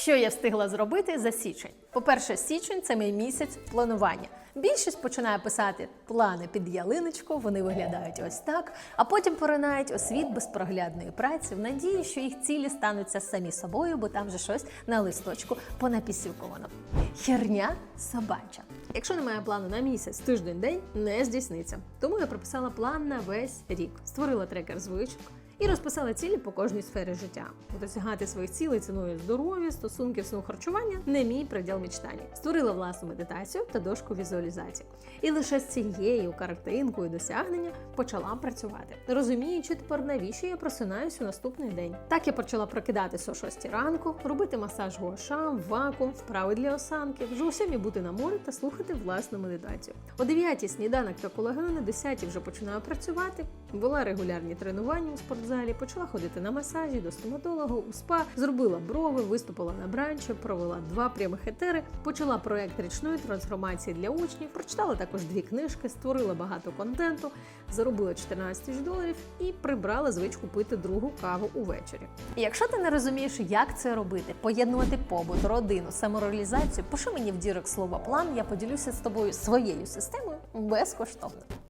Що я встигла зробити за січень? По-перше, січень це мій місяць планування. Більшість починає писати плани під ялиночку, вони виглядають ось так, а потім поринають у світ безпроглядної праці в надії, що їх цілі стануться самі собою, бо там же щось на листочку понапісівковано. Херня собача. Якщо немає плану на місяць, тиждень, день, не здійсниться. Тому я прописала план на весь рік, створила трекер звичок. І розписала цілі по кожній сфері життя. Досягати своїх цілей ціною здоров'я, стосунків, сну харчування не мій приділ мечтання. Створила власну медитацію та дошку візуалізації. І лише з цією картинкою досягнення почала працювати, розуміючи тепер, навіщо я просинаюсь у наступний день. Так я почала прокидатися о 6 ранку, робити масаж гуашам, вакуум, вправи для осанки, вже у сьомій бути на морі та слухати власну медитацію. О 9 сніданок та колагени, 10 вже починаю працювати, вела регулярні тренування у спортзалі, почала ходити на масажі до стоматолога у спа, зробила брови, виступила на бранчі, провела два прямих етери, почала проект річної трансформації для учнів, прочитала також дві книжки, створила багато контенту, заробила 14 тисяч доларів і прибрала звичку пити другу каву увечері. Якщо ти не розумієш, як це робити, поєднувати побут, родину, самореалізацію, пиши мені в дірек слово план, я поділюся з тобою своєю системою безкоштовно.